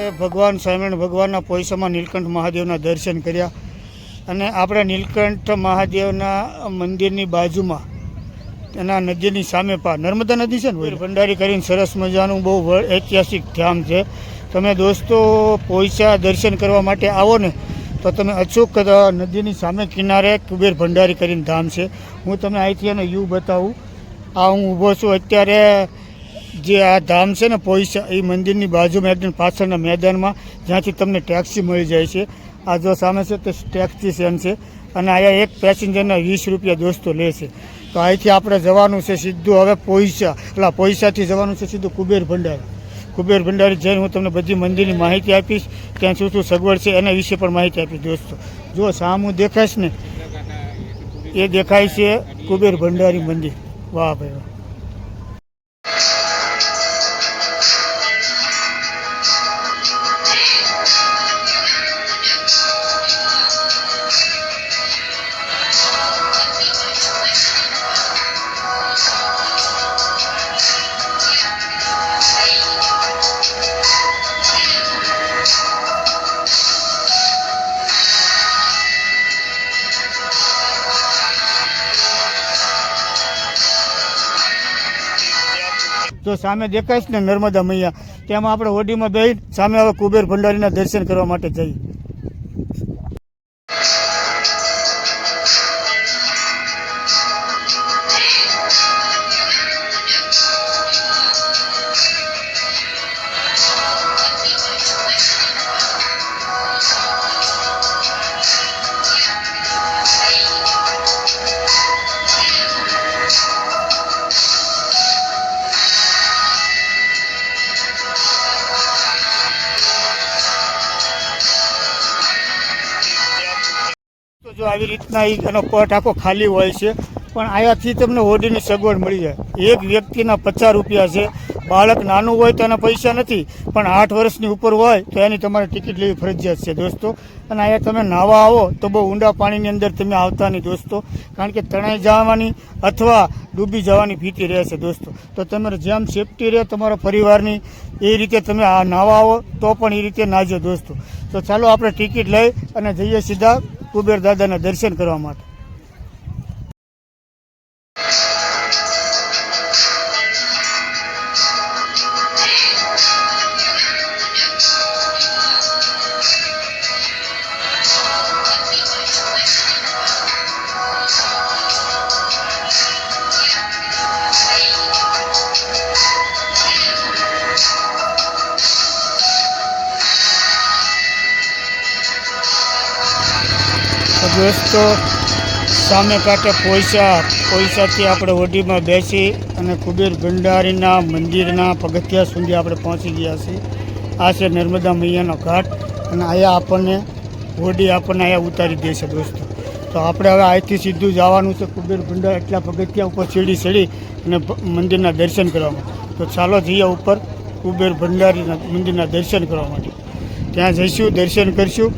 આપણે ભગવાન સ્વામિનારાયણ ભગવાનના પોઈસામાં નીલકંઠ મહાદેવના દર્શન કર્યા અને આપણે નીલકંઠ મહાદેવના મંદિરની બાજુમાં એના નદીની સામે પા નર્મદા નદી છે ને ભંડારી કરીને સરસ મજાનું બહુ ઐતિહાસિક ધામ છે. તમે દોસ્તો પોઈસા દર્શન કરવા માટે આવો ને તો તમે અચૂક નદીની સામે કિનારે કુબેર ભંડારી કરીને ધામ છે. હું તમને અહીંથી એનો યુ બતાવું. આ હું ઊભો છું. અત્યારે જે આ ધામ છે ને, પોઈસા એ મંદિરની બાજુમાં એકદમ પાછળના મેદાનમાં જ્યાંથી તમને ટેક્સી મળી જાય છે. આ જો સામે છે તે ટેક્સી સ્ટેન્ડ છે અને અહીંયા એક પેસેન્જરના વીસ રૂપિયા દોસ્તો લે છે. તો અહીંથી આપણે જવાનું છે સીધું હવે પોઈસા. એટલે પોઈસાથી જવાનું છે સીધું કુબેર ભંડારી. કુબેર ભંડારી જઈને હું તમને બધી મંદિરની માહિતી આપીશ. ત્યાં શું શું સગવડ છે એના વિશે પણ માહિતી આપીશ દોસ્તો. જો સામું દેખાશ ને, એ દેખાય છે કુબેર ભંડારી મંદિર. વાહ ભાઈ વાહ. જો સામે દેખાય છે ને નર્મદા મૈયા, તેમાં આપણે હોડીમાં બેસી સામે હવે કુબેર ભંડારીના દર્શન કરવા માટે જઈએ. જો આવી રીતના એનો પટ આખો ખાલી હોય છે. પણ આયાથી તમને હોડીની સગવડ મળી જાય. એક વ્યક્તિના પચાસ રૂપિયા છે. બાળક નાનું હોય તો એના પૈસા નથી, પણ આઠ વર્ષની ઉપર હોય તો એની તમારે ટિકિટ લેવી ફરજિયાત છે દોસ્તો. અને અહીંયા તમે નાહવા આવો તો બહુ ઊંડા પાણીની અંદર તમે આવતા નહીં દોસ્તો. કારણ કે તણાઈ જવાની અથવા ડૂબી જવાની ભીતિ રહેશે દોસ્તો. તો તમારે જેમ સેફટી રહે તમારા પરિવારની, એ રીતે તમે આ નાવા આવો તો પણ એ રીતે નાજો દોસ્તો. તો ચાલો આપણે ટિકિટ લઈ અને જઈએ સીધા કુબેર દાદાના દર્શન કરવા માટે. દોસ્તો, સામે કાંઠે પોઈસા, પોઈસાથી આપણે હોડીમાં બેસી અને કુબેર ભંડારીના મંદિરના પગથિયા સુધી આપણે પહોંચી ગયા છીએ. આ છે નર્મદા મૈયાનો ઘાટ અને અહીંયા આપણને હોડી આપણને અહીંયા ઉતારી દે છે દોસ્તો. તો આપણે હવે અહીંથી સીધું જવાનું છે કુબેર ભંડાર એટલા પગથિયા ઉપર સીડી ચડી અને મંદિરના દર્શન કરવામાં તો ચાલો જઈએ ઉપર કુબેર ભંડારીના મંદિરના દર્શન કરવા માટે. ત્યાં જઈશું, દર્શન કરીશું.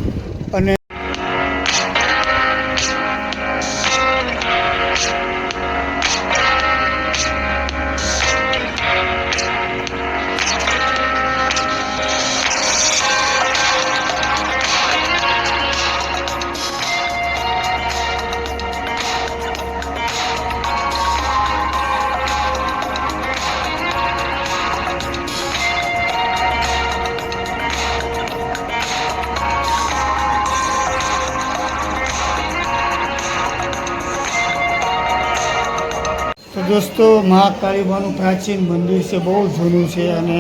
દોસ્તો મહાકાળી માનું પ્રાચીન મંદિર છે બહુ જૂનું છે અને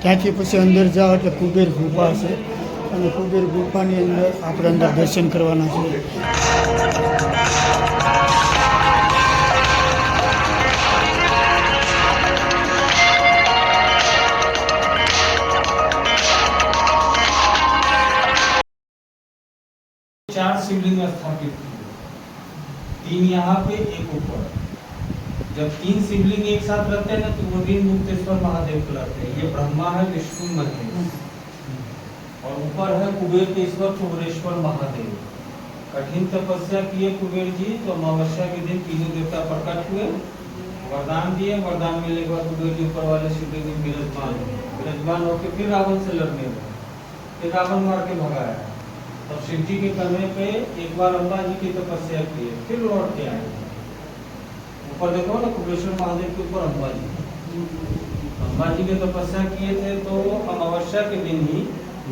ત્યાંથી પછી અંદર જાઓ એટલે કુબેર ગુફા છે અને કુબેર ગુફાની અંદર આપણે અંદર દર્શન કરવાના છે चार शिवलिंग स्थापित किए तीन यहाँ पे एक ऊपर जब तीन शिवलिंग एक साथ रखते हैं ना तो वो दिन मुक्तेश्वर महादेव कहलाते हैं। ये ब्रह्मा है, विष्णु महेश। और ऊपर है कुबेरकेश्वर कुबेरेश्वर महादेव। कठिन तपस्या किए कुबेर जी तो अमावस्या के दिन तीनों देवता प्रकट हुए। वरदान दिए। वरदान मिलने के बाद कुबेर जी ऊपर वाले शिवलिंग में विराजमान। विराजमान होकर फिर रावण से लड़ने लगे। फिर रावण मार के भगाया। तब शिव जी के कहने पे एक बार अम्बा जी की तपस्या किए फिर लौट के आए। ऊपर देखो ना, कुबेश्वर महादेव के ऊपर अम्बा जी अम्बा जी ने तपस्या किए थे तो अमावस्या के दिन ही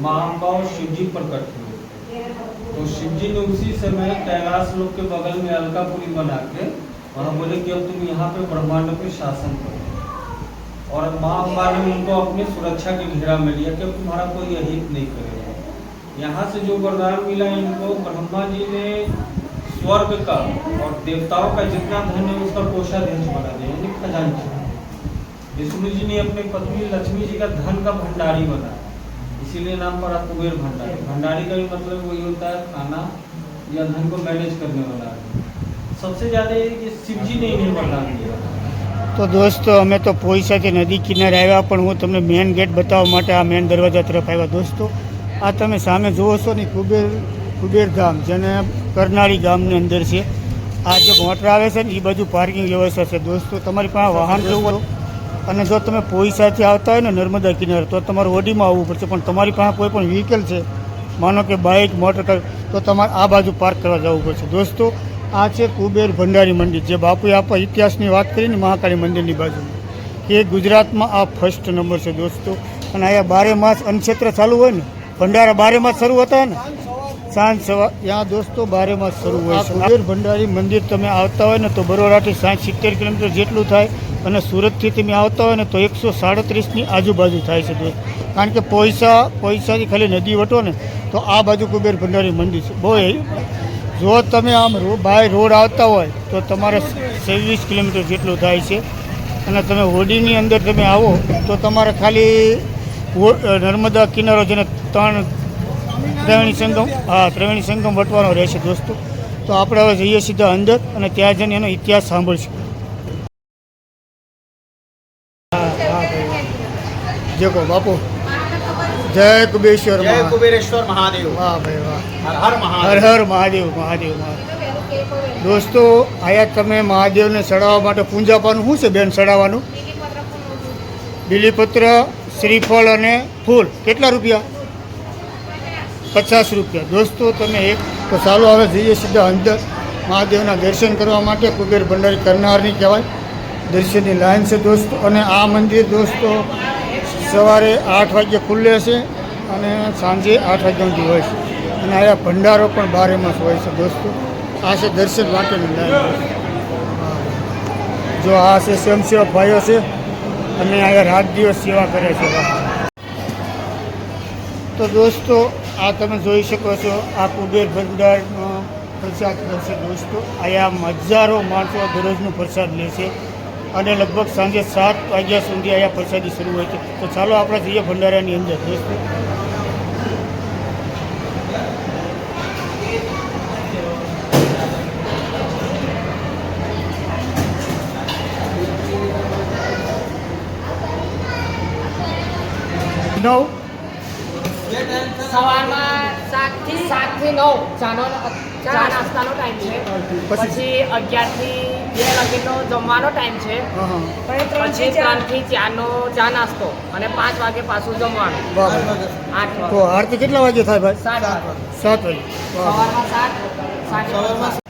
माँ और शिव जी प्रकट हुए। तो शिव जी ने उसी समय कैलाश लोक के बगल में अलकापुरी बना के वहाँ बोले कि अब तुम यहाँ पे ब्रह्मांड पे शासन करो। और माँ अम्बा ने उनको अपने सुरक्षा के घेरा में लिया कि तुम्हारा कोई अहित नहीं करेगा। यहाँ से जो वरदान मिला इनको, ब्रह्मा जी ने स्वर्ग का और देवताओं का जितना धन है उसका कोषाध्यक्ष बना दिया यानी खजांची विष्णु जी ने अपने पत्नी लक्ष्मी जी का धन का भंडारी बनाया इसीलिए नाम पड़ा कुबेर भंडारी भंडारी का भी मतलब वही होता है खाना या धन को मैनेज करने वाला आदमी। सबसे ज्यादा ये कि शिव जी ने इन्हें वरदान दिया તો દોસ્તો અમે તો પોઈસાથી નદી કિનારે આવ્યા પણ હું તમને મેન ગેટ બતાવવા માટે આ મેન દરવાજા તરફ આવ્યા દોસ્તો આ તમે સામે જુઓ છો ને કુબેર કુબેર ધામ જેને કરનાળી ગામની અંદર છે. આ જે મોટર આવે છે ને એ બાજુ પાર્કિંગ વ્યવસ્થા છે. દોસ્તો તમારી પાસે વાહન જવું. અને જો તમે પોઈસાથી આવતા હોય ને નર્મદા કિનારે તો તમારે ઓડીમાં આવવું પડશે. પણ તમારી પાસે કોઈ પણ વ્હીકલ છે માનો કે બાઇક મોટર તો તમારે આ બાજુ પાર્ક કરવા જવું પડશે. દોસ્તો આ છે કુબેર ભંડારી મંદિર. જે બાપુએ આપણા ઇતિહાસની વાત કરીને મહાકાળી મંદિરની બાજુમાં. એ ગુજરાતમાં આ ફર્સ્ટ નંબર છે દોસ્તો. અને અહીંયા બારે માસ અન્નક્ષેત્ર ચાલુ હોય ને ભંડારા બારે માસ શરૂ હતા ને સાંજ સવાર ત્યાં દોસ્તો બારેમાં શરૂ હોય છે. કુબેર ભંડારી મંદિર તમે આવતા હોય ને તો બરોડાથી સાઠ સિત્તેર કિલોમીટર જેટલું થાય અને સુરતથી તમે આવતા હોય ને તો એકસો સાડત્રીસની આજુબાજુ થાય છે દોસ્ત. કારણ કે પૈસા પૈસાથી ખાલી નદી વટો ને તો આ બાજુ કુબેર ભંડારી મંદિર છે. બહુ જો તમે આમ બાય રોડ આવતા હોય તો તમારે છવ્વીસ કિલોમીટર જેટલું થાય છે. અને તમે હોડીની અંદર તમે આવો તો તમારે ખાલી નર્મદા કિનારો જેને ત્રણ ત્રિવેણી સંગમ હા ત્રિવેણી સંગમ વટવાનો રહેશે દોસ્તો. તો આપણે હવે જઈએ સીધા અંદર અને ત્યાં જઈને એનો ઇતિહાસ સાંભળશું. હા, હા ભાઈ. જય કો બાપુ. જય કુબેશ્વર જય કુબેરેશ્વર મહાદેવ. વાહ ભાઈ વાહ. હર હર હર મહાદેવ. હર મહાદેવ મહાદેવ મહાદેવ. દોસ્તો આયા તમે મહાદેવને ચડાવવા માટે પૂંજાપાનું શું છે બેન ચડાવવાનું? બીલીપત્ર શ્રીફળ અને ફૂલ. કેટલા રૂપિયા? પચાસ રૂપિયા. દોસ્તો, તમે એક તો ચાલો હવે જઈએ સીધા અંદર. મહાદેવના દર્શન કરવા માટે કુબેર ભંડારી કરનારની કહેવાય. દર્શનની લાઈન છે દોસ્તો. અને આ મંદિર દોસ્તો સવારે આઠ વાગ્યે ખુલ્લે છે અને સાંજે આઠ વાગ્યા સુધી હોય છે. અને અહીંયા ભંડારો પણ બારે માસ હોય છે દોસ્તો. આ છે દર્શન માટેની લાઈન. જો આ છે સ્વયંસેવક ભાઈઓ છે, અને અહીંયા રાત દિવસ સેવા કરે છે. તો દોસ્તો આ તમે જોઈ શકો છો, આ કુબેર ભંડારનો પ્રસાદ કરશે દોસ્તો. અહીંયા હજારો માણસો દરરોજનો પ્રસાદ લે છે અને લગભગ સાંજે સાત વાગ્યા સુધી અહીંયા પ્રસાદી શરૂ હોય છે. તો ચાલો આપણે જઈએ ભંડારાની અંદર દોસ્તો. નવ સવારમાં સાત સાતથી નવ. ચાનો ચા નાસ્તાનો ટાઈમ છે. પછી? અગિયારથી બે વાગ્યાનો જમવાનો ટાઈમ છે. પછી ત્રણ ચારનો ચા નાસ્તો અને પાંચ વાગે પાછું જમવાનું. આઠ તો આરતી કેટલા વાગે થાય ભાઈ? સાત વાગે. સાત વાગે. સવારમાં સાત સાંજે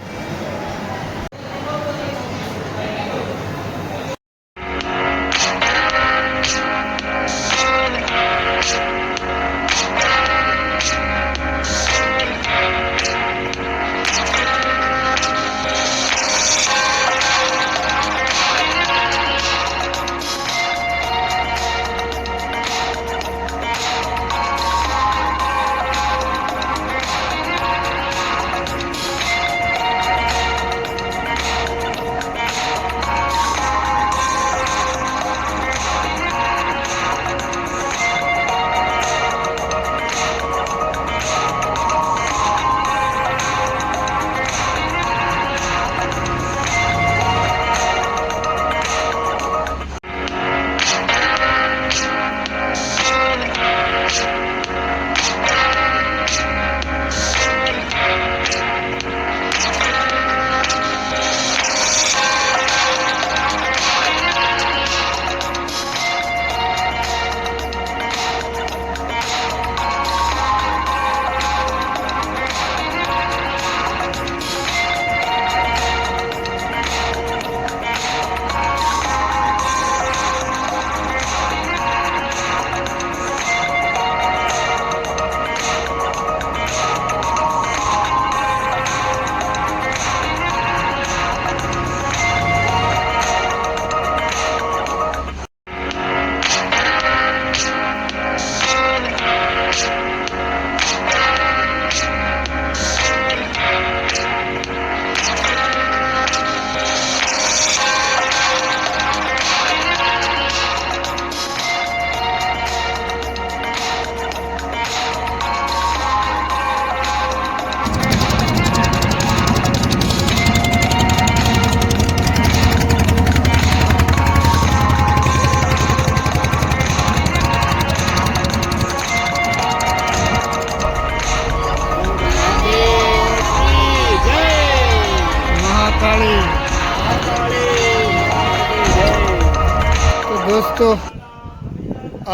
દોસ્તો,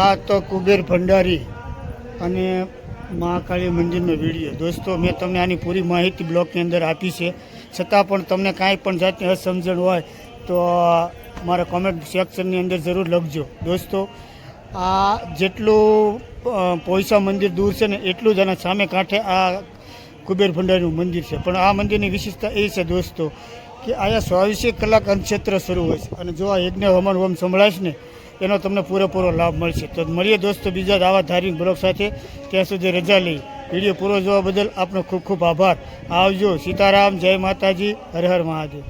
આ તો કુબેર ભંડારી અને મહાકાળી મંદિરનો વીડિયો. દોસ્તો, મેં તમને આની પૂરી માહિતી બ્લોગની અંદર આપી છે. છતાં પણ તમને કાંઈ પણ જાતની અસમજણ હોય તો મારા કોમેન્ટ સેક્શનની અંદર જરૂર લખજો. દોસ્તો, આ જેટલું પોઈસા મંદિર દૂર છે ને એટલું જ આના સામે કાંઠે આ કુબેર ભંડારીનું મંદિર છે. પણ આ મંદિરની વિશેષતા એ છે દોસ્તો કે અહીંયા ચોવીસે કલાક અન્નક્ષેત્ર શરૂ હોય છે. અને જો આ યજ્ઞ હવન હોમ સંભળાશ ને, એનો તમને પૂરેપૂરો લાભ મળશે. તો મળીએ દોસ્તો બીજા આવા ધાર્મિક બ્લોગ સાથે. ત્યાં સુધી રજા લઈ. વીડિયો પૂરો જોવા બદલ આપનો ખૂબ ખૂબ આભાર. આવજો. સીતારામ, જય માતાજી, હર હર મહાદેવ.